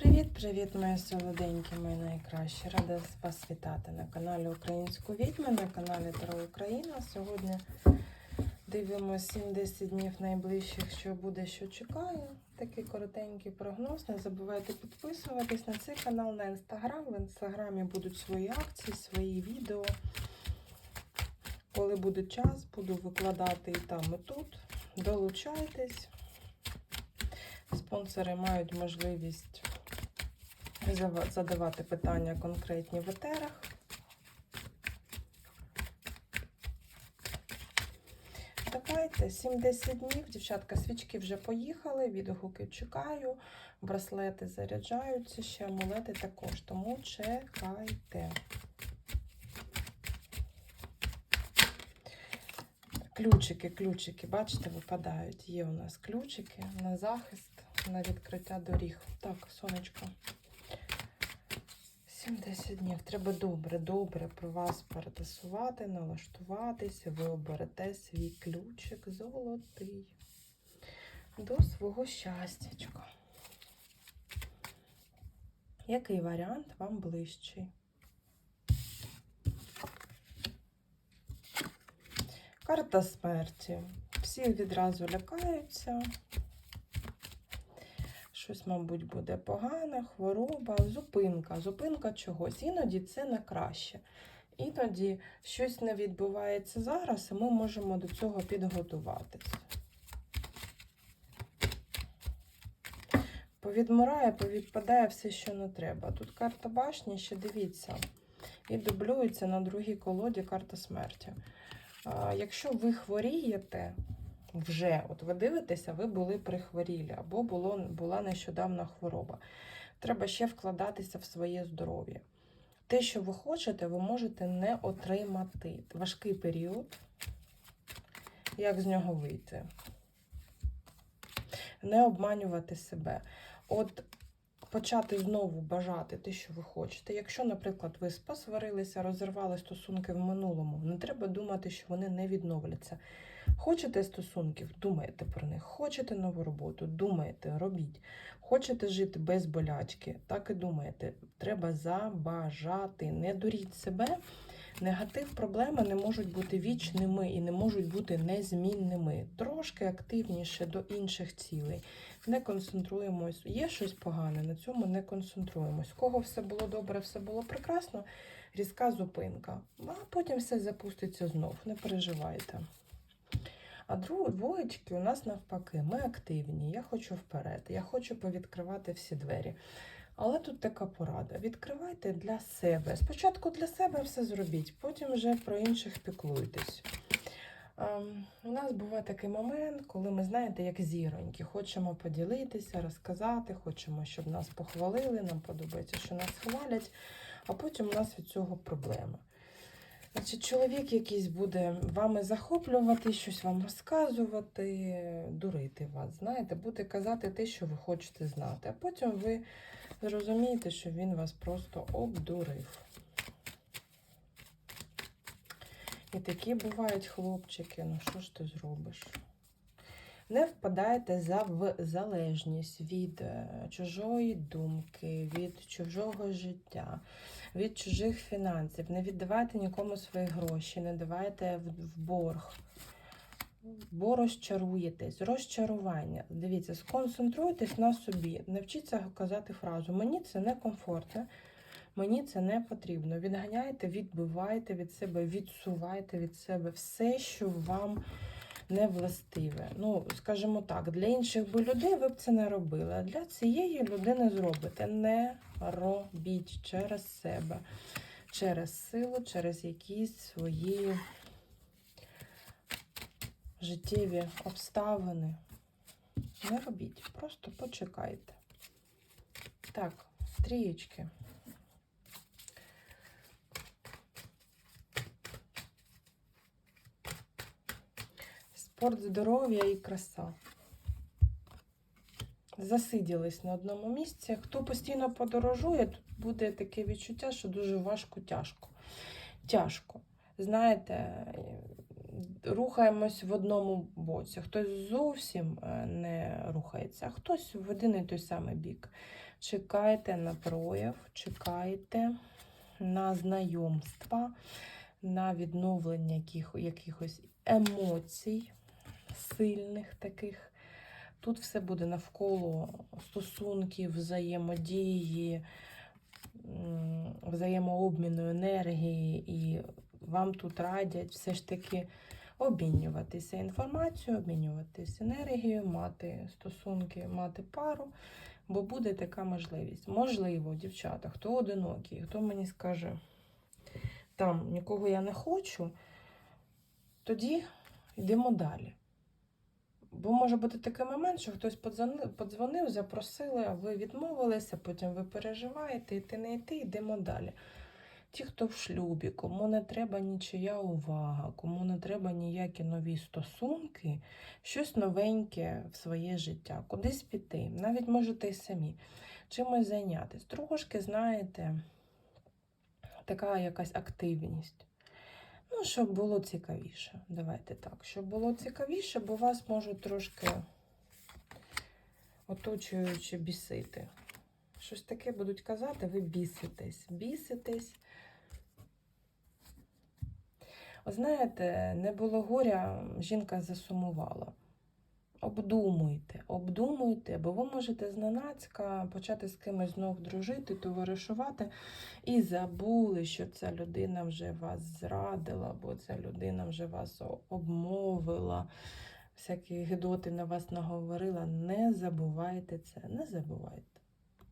Привіт-привіт, мої солоденькі, мої найкращі. Рада вас вітати на каналі Українську відьми, на каналі Таро Україна. Сьогодні дивимося 7-10 днів найближчих, що буде, що чекаю. Такий коротенький прогноз. Не забувайте підписуватись на цей канал на інстаграм. В інстаграмі будуть свої акції, свої відео. Коли буде час, буду викладати і там, і тут. Долучайтесь. Спонсори мають можливість задавати питання конкретні в етерах. Давайте 7-10 днів. Дівчатка, свічки вже поїхали, відгуки чекаю, браслети заряджаються, ще амулети також, тому чекайте. Ключики, ключики, бачите, випадають. Є у нас ключики на захист, на відкриття доріг. Так, сонечко. 7-10 днів. Треба добре, добре про вас перетасувати, налаштуватися. Ви оберете свій ключик золотий до свого щастячка. Який варіант вам ближчий? Карта смерті. Всі відразу лякаються. Щось, мабуть, буде погане, хвороба, зупинка. Зупинка чогось. Іноді це на краще. Іноді щось не відбувається зараз, і ми можемо до цього підготуватись. Повідмирає, повідпадає все, що не треба. Тут карта башні, ще дивіться, і дублюється на другій колоді карта смерті. Якщо ви хворієте, вже, от ви дивитеся, ви були прихворілі, або було, була нещодавна хвороба. Треба ще вкладатися в своє здоров'я. Те, що ви хочете, ви можете не отримати. Важкий період. Як з нього вийти? Не обманювати себе. От почати знову бажати те, що ви хочете. Якщо, наприклад, ви посварилися, розірвали стосунки в минулому, не треба думати, що вони не відновляться. Хочете стосунків, думайте про них. Хочете нову роботу, думайте, робіть. Хочете жити без болячки, так і думайте. Треба забажати. Не дуріть себе. Негатив, проблеми не можуть бути вічними і не можуть бути незмінними. Трошки активніше до інших цілей. Не концентруємось. Є щось погане, на цьому не концентруємось. Кого все було добре, все було прекрасно, різка зупинка. А потім все запуститься знов. Не переживайте. А другі двоєчки у нас навпаки, ми активні. Я хочу вперед, я хочу повідкривати всі двері. Але тут така порада: відкривайте для себе. Спочатку для себе все зробіть, потім вже про інших піклуйтесь. Ем, У нас буває такий момент, коли ми, знаєте, як зіроньки, хочемо поділитися, розказати, хочемо, щоб нас похвалили, нам подобається, що нас хвалять, а потім у нас від цього проблема. Значить, чоловік якийсь буде вами захоплювати, щось вам розказувати, дурити вас, знаєте, буде казати те, що ви хочете знати. А потім ви зрозумієте, що він вас просто обдурив. І такі бувають хлопчики, ну що ж ти зробиш? Не впадайте в залежність від е, чужої думки, від чужого життя, від чужих фінансів. Не віддавайте нікому свої гроші, не давайте в борг. Бо розчаруєтесь, розчарування. Дивіться, сконцентруйтесь на собі. Навчіться казати фразу Мені це не комфортно, мені це не потрібно. Відганяйте, відбивайте від себе, відсувайте від себе все, що вам не властиве. Ну, скажімо так, для інших би людей ви б це не робили. А для цієї людини зробите. Не робіть через себе, через силу, через якісь свої життєві обставини. Не робіть, просто почекайте. Так, трієчки. Спорт, здоров'я і краса. Засиділись на одному місці. Хто постійно подорожує, тут буде таке відчуття, що дуже важко, тяжко. Тяжко. Знаєте, рухаємось в одному боці. Хтось зовсім е, не рухається, а хтось в один і той самий бік. Чекайте на прояв, чекайте на знайомства, на відновлення яких, якихось емоцій, сильних таких. Тут все буде навколо стосунків, взаємодії, взаємообміну енергії, і вам тут радять все ж таки обмінюватися інформацією, обмінюватися енергією, мати стосунки, мати пару, бо буде така можливість. Можливо, дівчата, хто одинокий, хто мені скаже, там нікого я не хочу, тоді йдемо далі. Бо може бути такий момент, що хтось подзвонив, запросили, а ви відмовилися, потім ви переживаєте, йти не йти, йдемо далі. Ті, хто в шлюбі, кому не треба нічия увага, кому не треба ніякі нові стосунки, щось новеньке в своє життя, кудись піти, навіть можете й самі чимось зайнятися. Трошки, знаєте, така якась активність. Ну, щоб було цікавіше. Давайте так. Щоб було цікавіше, бо вас можуть трошки оточуючи бісити. Щось таке будуть казати, ви біситесь. Біситесь. От Знаєте, не було горя, жінка засумувала. Обдумуйте, обдумуйте, бо ви можете зненацька почати з кимось знов дружити, товаришувати і забули, що ця людина вже вас зрадила, бо ця людина вже вас обмовила, всякі гидоти на вас наговорила. Не забувайте це, не забувайте.